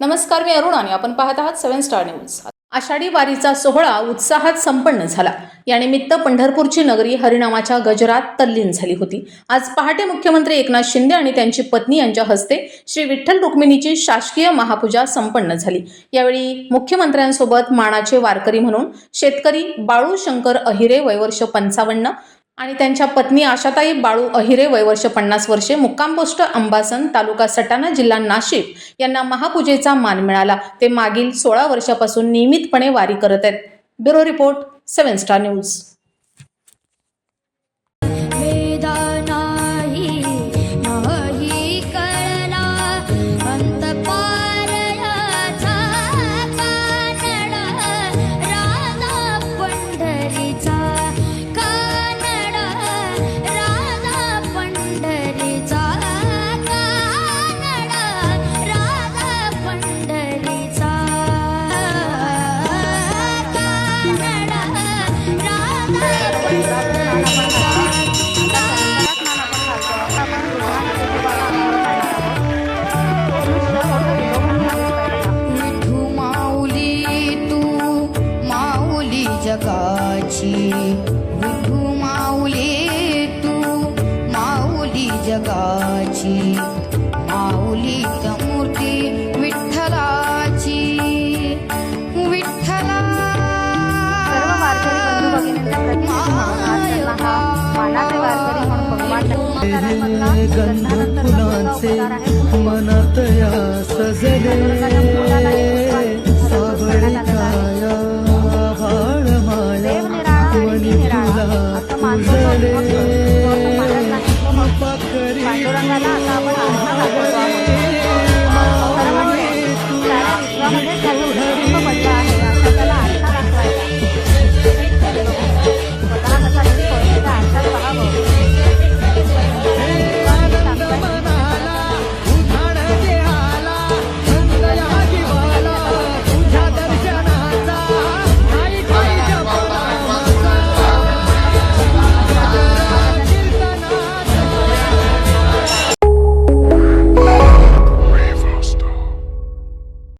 नमस्कार मी अरुण आणि आपण पाहत आहात सेव्हन स्टार न्यूज. आषाढी वारीचा सोहळा उत्साहात संपन्न झाला. यानिमित्त पंढरपूरची नगरी हरिनामाच्या गजरात तल्लीन झाली होती. आज पहाटे मुख्यमंत्री एकनाथ शिंदे आणि त्यांची पत्नी यांच्या हस्ते श्री विठ्ठल रुक्मिणीची शासकीय महापूजा संपन्न झाली. यावेळी मुख्यमंत्र्यांसोबत मानाचे वारकरी म्हणून शेतकरी बाळू शंकर अहिरे वयवर्ष पंचावन्न आणि त्यांच्या पत्नी आशाताई बाळू अहिरे वयवर्ष पन्नास वर्षे मुक्काम पोस्ट अंबासन तालुका सटाणा जिल्हा नाशिक यांना महापूजेचा मान मिळाला. ते मागील सोळा वर्षापासून नियमितपणे वारी करत आहेत. Bureau report seven star news. गंध फुलांचे मनात या सजले. सावळी काया भाळ माया कोणी तुला तुझले